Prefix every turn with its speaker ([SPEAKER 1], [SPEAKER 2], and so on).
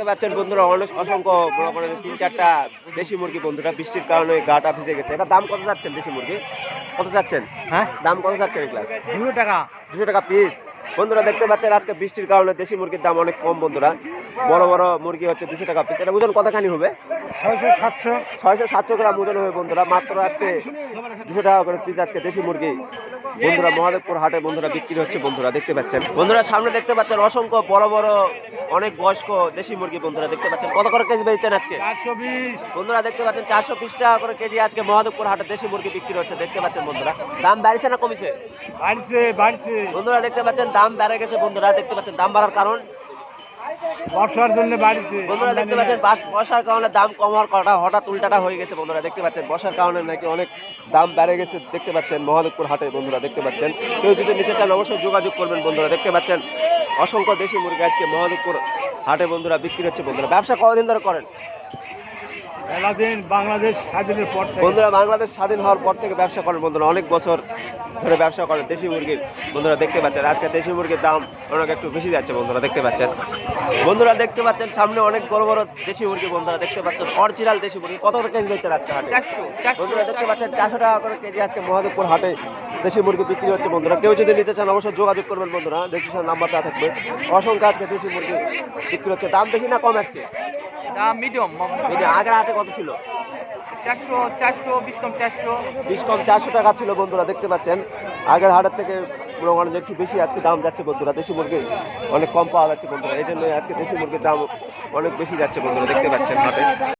[SPEAKER 1] দেখতে পাচ্ছেন বন্ধুরা অনেক অসংখ্য মনে করেন তিন চারটা দেশি মুরগি বন্ধুরা বৃষ্টির কারণে গাটা ভিজে গেছে। এটা দাম কত যাচ্ছেন দেশি মুরগি? কত যাচ্ছেন?
[SPEAKER 2] হ্যাঁ?
[SPEAKER 1] দাম কত যাচ্ছেন এগুলা?
[SPEAKER 2] দুশো টাকা।
[SPEAKER 1] দুশো টাকা পিস বন্ধুরা দেখতে পাচ্ছেন আজকে বৃষ্টির কারণে দেশি মুরগির দাম অনেক কম বন্ধুরা। বড় বড় মুরগি হচ্ছে দুশো টাকা পিস এটা ওজন কতখানি হবে?
[SPEAKER 2] ছয়শো সাতশো।
[SPEAKER 1] ছয়শো সাতশো গ্রাম ওজন হবে বন্ধুরা। মাত্র আজকে দুশো টাকা করে পিস আজকে দেশি মুরগি। বন্ধুরা মহাদেবপুর হাটে বন্ধুরা বিক্রি হচ্ছে বন্ধুরা দেখতে পাচ্ছেন। বন্ধুরা সামনে দেখতে পাচ্ছেন অসংখ্য বড় বড় অনেক বয়স্ক দেশি মুরগি বন্ধুরা দেখতে পাচ্ছেন। কত করে কেজি বেচছেন আজকে? বন্ধুরা দেখতে পাচ্ছেন চারশো বিশ টাকা করে কেজি আজকে মহাদেবপুর হাটে দেশি মুরগি বিক্রি হচ্ছে দেখতে পাচ্ছেন বন্ধুরা। দাম বাড়ছে না কমিছে?
[SPEAKER 2] বাড়ছে বাড়ছে।
[SPEAKER 1] বন্ধুরা দেখতে পাচ্ছেন দাম বেড়ে গেছে বন্ধুরা দেখতে পাচ্ছেন দাম বাড়ার কারণ
[SPEAKER 2] বর্ষার জন্য বাড়িতে।
[SPEAKER 1] বন্ধুরা দেখতে পাচ্ছেন বর্ষার কারণে দাম কম হওয়ার কথা হঠাৎ উল্টাটা হয়ে গেছে বন্ধুরা দেখতে পাচ্ছেন। বর্ষার কারণে নাকি অনেক দাম বেড়ে গেছে দেখতে পাচ্ছেন। মহাদেবপুর হাটে বন্ধুরা দেখতে পাচ্ছেন। কেউ যদি নিতে চান অবশ্যই যোগাযোগ করবেন বন্ধুরা দেখতে পাচ্ছেন। অসংখ্য দেশি মুরগি আজকে মহাদেবপুর হাটে বন্ধুরা বিক্রি হচ্ছে বন্ধুরা। ব্যবসা কতদিন ধরে করেন?
[SPEAKER 2] মেলা বাংলাদেশ স্বাধীনের পর
[SPEAKER 1] বন্ধুরা বাংলাদেশ স্বাধীন হওয়ার পর থেকে ব্যবসা করেন বন্ধুরা অনেক বছর ধরে ব্যবসা করেন দেশি মুরগির। বন্ধুরা দেখতে পাচ্ছেন আজকে দেশি মুরগির দাম অনেক একটু বেশি যাচ্ছে বন্ধুরা দেখতে পাচ্ছেন। বন্ধুরা দেখতে পাচ্ছেন সামনে অনেক বড় বড় দেশি মুরগি বন্ধুরা দেখতে পাচ্ছেন অরিজিনাল দেশি মুরগি। কত করে কেজি বেচছেন আজকে হাটে? বন্ধুরা দেখতে পাচ্ছেন চারশো টাকা করে কেজি আজকে মহাদেবপুর হাটে দেশি মুরগি বিক্রি হচ্ছে বন্ধুরা। কেউ যদি নিতে চান অবশ্যই যোগাযোগ করবেন বন্ধুরা ডিসক্রিপশন নাম্বারটা থাকবে। অসংখ্য আজকে দেশি মুরগি বিক্রি হচ্ছে। দাম বেশি না কম আজকে?
[SPEAKER 3] দাম মিডিয়াম
[SPEAKER 1] আগের হাটে কত ছিল?
[SPEAKER 3] চারশো চারশো বিশ কম চারশো।
[SPEAKER 1] বিশ কম চারশো টাকা ছিল বন্ধুরা দেখতে পাচ্ছেন। আগের হাটের থেকে মনে একটু বেশি আজকে দাম যাচ্ছে বন্ধুরা দেশি মুরগির অনেক কম পাওয়া যাচ্ছে বন্ধুরা এই জন্য আজকে দেশি মুরগির দাম অনেক বেশি যাচ্ছে বন্ধুরা দেখতে পাচ্ছেন হাটে।